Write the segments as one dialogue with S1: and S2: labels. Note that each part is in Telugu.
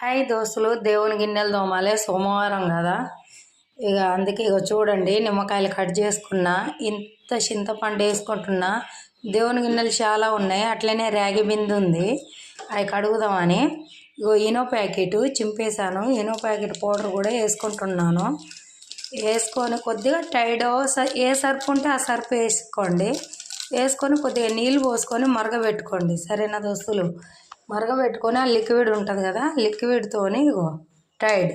S1: హాయ్ దోస్తులు దేవుని గిన్నెలు దోమాలే సోమవారం కదా. ఇక అందుకే ఇక చూడండి నిమ్మకాయలు కట్ చేసుకున్నా ఇంత చింతపండు వేసుకుంటున్నా దేవుని గిన్నెలు చాలా ఉన్నాయి అట్లనే రాగి బిందు ఉంది అవి కడుగుదామని. ఇగో ఈనో ప్యాకెట్ చింపేశాను ఈనో ప్యాకెట్ పౌడర్ కూడా వేసుకుంటున్నాను. వేసుకొని కొద్దిగా టైడ్ ఏ సర్ఫ్ ఉంటే ఆ సర్ఫ్ వేసుకోండి. వేసుకొని కొద్దిగా నీళ్ళు పోసుకొని మరగబెట్టుకోండి సరేనా దోస్తులు? మరగబెట్టుకొని ఆ లిక్విడ్ ఉంటుంది కదా లిక్విడ్తోని ఇగో టైడ్.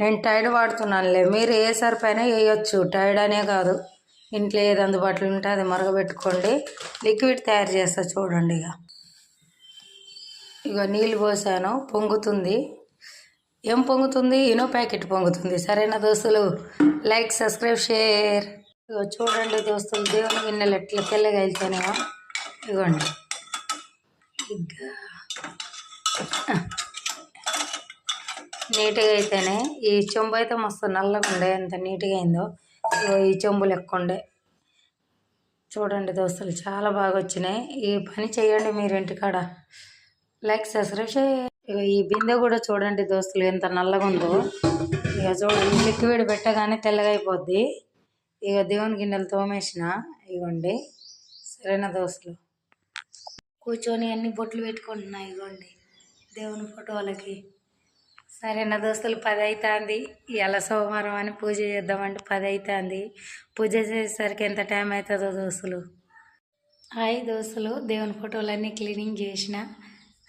S1: నేను టైడ్ వాడుతున్నానులే మీరు ఏ సరిపైన వేయొచ్చు టైడ్ అనే కాదు. ఇంట్లో ఏది అందుబాటులో ఉంటే అది మరగబెట్టుకోండి. లిక్విడ్ తయారు చేస్తా చూడండి ఇక ఇక నీళ్ళు పోసాను పొంగుతుంది. ఏం పొంగుతుంది? ఇనో ప్యాకెట్ పొంగుతుంది. సరేనా దోస్తులు? Like subscribe share. ఇగో చూడండి దోస్తులు దేవుని గిన్నెలు ఎట్లా తెల్లగా వెళ్తానేమో ఇగోండి. ఇక నీట్గా అయితేనే ఈ చెంబు అయితే మస్తు నల్లగా ఉండే ఎంత నీట్గా అయిందో. ఇగో ఈ చెంబు లెక్క ఉండే. చూడండి దోస్తులు చాలా బాగా వచ్చినాయి. ఈ పని చేయండి మీరు ఇంటికాడ. లైక్ సబ్స్క్రైబ్ చేయ ఈ బిందె కూడా చూడండి దోస్తులు ఎంత నల్లగా ఉందో. ఇక చూడండి లిక్విడ్ పెట్టగానే తెల్లగా అయిపోద్ది. ఇక దేవుని గిన్నెలు తోమేసిన. ఇగోండి సరేనా దోస్తులు? కూర్చొని అన్ని బొట్లు పెట్టుకుంటున్నాయి ఇగోండి. దేవుని ఫోటోలకి సరేనా దోస్తులు పది అవుతుంది ఇవాళ సోమవారం అని పూజ చేద్దామంటే పది అవుతుంది పూజ చేసేసరికి ఎంత టైం అవుతుందో దోస్తులు. హాయ్ దోస్తులు దేవుని ఫోటోలన్నీ క్లీనింగ్ చేసిన.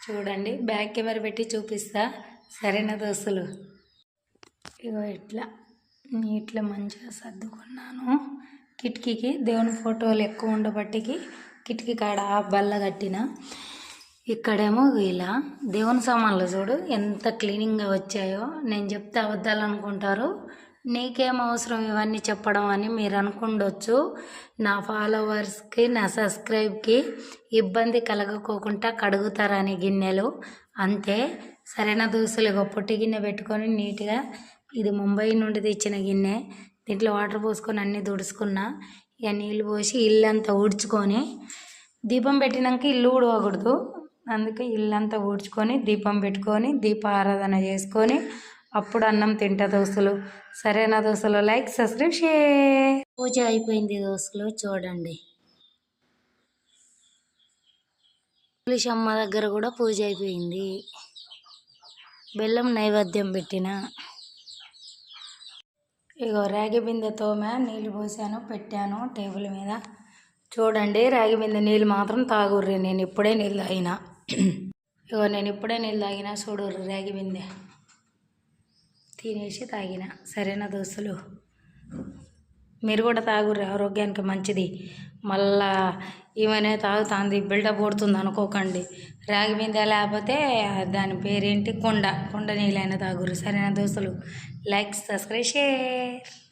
S1: చూడండి బ్యాక్ కెమెరా పెట్టి చూపిస్తా. సరేనా దోస్తులు. ఇగో ఇట్లా నీట్లో మంచిగా సర్దుకున్నాను. కిటికీకి దేవుని ఫోటోలు ఎక్కువ ఉండబట్టికి కిటికీ కాడ బల్ల కట్టిన ఇక్కడేమో ఇలా దేవుని సామాన్లు చూడు ఎంత క్లీనింగ్గా వచ్చాయో. నేను చెప్తే అబద్ధాలు అనుకుంటారు. నీకేం అవసరం ఇవన్నీ చెప్పడం అని మీరు అనుకుండొచ్చు. నా ఫాలోవర్స్కి నా సబ్స్క్రైబ్కి ఇబ్బంది కలగకోకుండా కడుగుతారని గిన్నెలు. అంతే. సరైన దోశలు పొట్టి గిన్నె పెట్టుకొని నీట్గా ఇది ముంబై నుండి తెచ్చిన గిన్నె. దీంట్లో వాటర్ పోసుకొని అన్నీ దుడుచుకున్నా ఇక నీళ్ళు పోసి ఇల్లంతా ఊడ్చుకొని దీపం పెట్టినాక ఇల్లు ఊడవకూడదు. అందుకే ఇల్లంతా ఊడ్చుకొని దీపం పెట్టుకొని దీప ఆరాధన చేసుకొని అప్పుడు అన్నం తింటా దోస్తులు. సరేనా దోస్తులు? Like subscribe share. పూజ అయిపోయింది దోస్తులు చూడండి. పులిషమ్మ దగ్గర కూడా పూజ అయిపోయింది. బెల్లం నైవేద్యం పెట్టిన. ఇగో రాగి బిందె తోమే నీళ్ళు పోసాను పెట్టాను టేబుల్ మీద. చూడండి రాగి బిందె నీళ్ళు మాత్రం తాగుర్రి. నేను ఇప్పుడే నీళ్ళు తాగిన. ఇగో నేను ఇప్పుడే నీళ్ళు తాగిన చూడుర్రి రాగి బిందె. తినేసి తాగిన. సరేనా దోస్తులు? మీరు కూడా తాగుర్రి ఆరోగ్యానికి మంచిది. మళ్ళా ఈమెనే తాగుతుంది బిల్డప్ కొడుతుంది అనుకోకండి. రాగి బిందె లేకపోతే దాని పేరేంటి? కొండ. కొండ నీళ్ళైనా తాగురు సరేనా దోస్తులు? Like subscribe share.